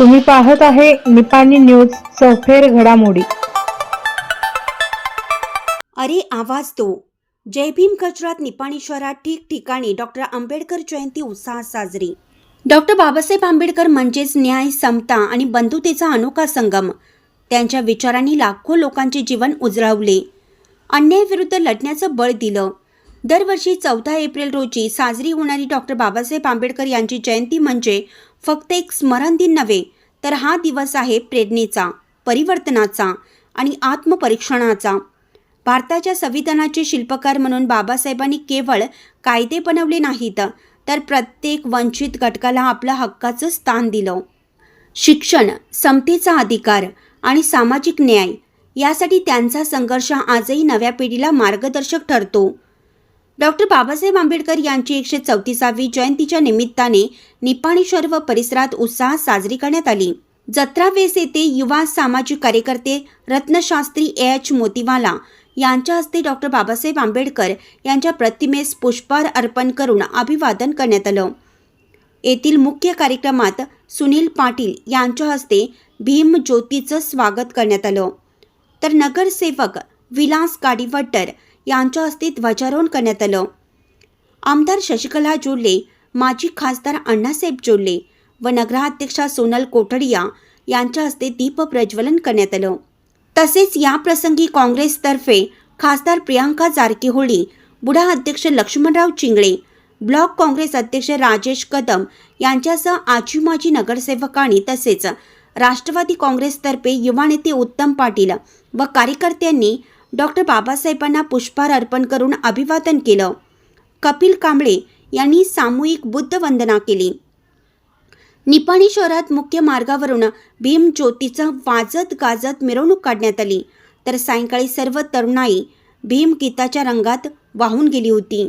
तुम्ही पाहत आहे निपाणी न्यूज सफेर घडामोडी. अरे आवाज दो जय भीम कचरात निपाणी शहरात ठिकठिकाणी डॉक्टर आंबेडकर जयंती उत्साहात साजरी. डॉक्टर बाबासाहेब आंबेडकर म्हणजेच न्याय समता आणि बंधुतेचा अनोखा संगम. त्यांच्या विचारांनी लाखो लोकांचे जीवन उजळवले. अन्यायाविरुद्ध लढण्याचं बळ दिलं. दरवर्षी चौदा एप्रिल रोजी साजरी होणारी डॉक्टर बाबासाहेब आंबेडकर यांची जयंती म्हणजे फक्त एक स्मरण दिन नव्हे तर हा दिवस आहे प्रेरणेचा परिवर्तनाचा आणि आत्मपरीक्षणाचा. भारताच्या संविधानाचे शिल्पकार म्हणून बाबासाहेबांनी केवळ कायदे बनवले नाहीत तर प्रत्येक वंचित घटकाला आपलं हक्काचं स्थान दिलं. शिक्षण समतेचा अधिकार आणि सामाजिक न्याय यासाठी त्यांचा संघर्ष आजही नव्या पिढीला मार्गदर्शक ठरतो. डॉक्टर बाबासाहेब आंबेडकर यांची एकशे चौतीसावी जयंतीच्या निमित्ताने निपाणी शहर व परिसरात उत्साहात साजरी करण्यात आली. जत्रा वेस येथे युवा सामाजिक कार्यकर्ते रत्नशास्त्री ए. एच. मोतीवाला यांच्या हस्ते डॉक्टर बाबासाहेब आंबेडकर यांच्या प्रतिमेस पुष्पहार अर्पण करून अभिवादन करण्यात आलं. येथील मुख्य कार्यक्रमात सुनील पाटील यांच्या हस्ते भीम ज्योतीचं स्वागत करण्यात आलं. तर नगरसेवक विलास काडीवट्टर यांच्या हस्ते ध्वजारोहण करण्यात आलं. आमदार शशिकला जोडले माजी खासदार अण्णासाहेब जोडले व नगराध्यक्षा सोनल कोठडिया यांच्या हस्ते दीप प्रज्वलन करण्यात आलं. तसेच या प्रसंगी काँग्रेसतर्फे खासदार प्रियांका जारकीहोळी बुढा अध्यक्ष लक्ष्मणराव चिंगळे ब्लॉक काँग्रेस अध्यक्ष राजेश कदम यांच्यासह आजी माजी नगरसेवकांनी तसेच राष्ट्रवादी काँग्रेसतर्फे युवा नेते उत्तम पाटील व कार्यकर्त्यांनी डॉक्टर बाबासाहेबांना पुष्पहार अर्पण करून अभिवादन केलं. कपिल कांबळे यांनी सामूहिक बुद्ध वंदना केली. निपाणी शहरात मुख्य मार्गावरून भीम ज्योतीचं वाजत गाजत मिरवणूक काढण्यात आली. तर सायंकाळी सर्व तरुणाई भीम गीताच्या रंगात वाहून गेली होती.